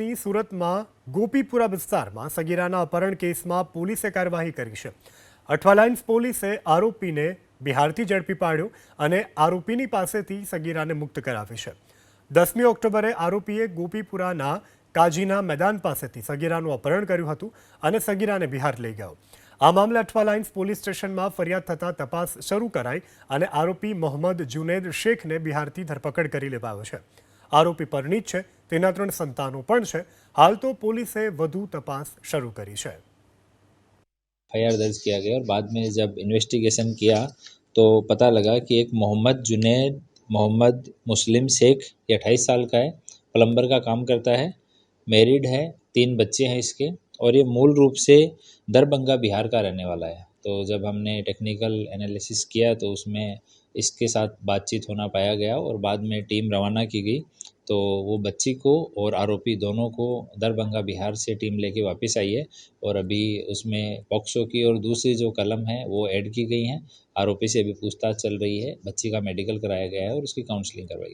ગુજરાતની સુરતમાં ગોપીપુરા વિસ્તારમાં સગીરાના અપહરણ કેસમાં પોલીસે કાર્યવાહી કરી છે. અઠવાલાઇન્સ પોલીસે આરોપીને બિહારથી ઝડપી પાડ્યો અને આરોપીની પાસેથી સગીરાને મુક્ત કરાવી છે. દસમી ઓક્ટોબરે આરોપીએ ગોપીપુરાના કાજીના મેદાન પાસેથી સગીરાનું અપહરણ કર્યું હતું અને સગીરાને બિહાર લઈ ગયો. આ મામલે અઠવાલાઇન્સ પોલીસ સ્ટેશનમાં ફરિયાદ થતાં તપાસ શરૂ કરાઈ અને આરોપી મોહમ્મદ જુનેદ શેખને બિહારથી ધરપકડ કરી લેવાયો છે. આરોપી પરણિત છે તેના ત્રણ સંતાનો પણ છે હાલ તો પોલીસે વધુ તપાસ શરૂ કરી છે एफ दर्ज किया गया और बाद में जब इन्वेस्टिगेशन किया तो पता लगा कि एक मोहम्मद जुनेद मोहम्मद मुस्लिम शेख ये अट्ठाईस साल का है प्लम्बर का काम करता है मैरिड है तीन बच्चे हैं इसके और ये मूल रूप से दरभंगा बिहार का रहने वाला है तो जब हमने टेक्निकल एनालिसिस किया तो उसमें इसके साथ बातचीत होना पाया गया और बाद में टीम रवाना की गई। तो वो बच्ची को और आरोपी दोनों को दरभंगा बिहार से टीम लेके वापस आई है और अभी उसमें पॉक्सो की और दूसरी जो कलम है, वो ऐड की गई हैं। आरोपी से अभी पूछताछ चल रही है। बच्ची का मेडिकल कराया गया है और उसकी काउंसलिंग करवाई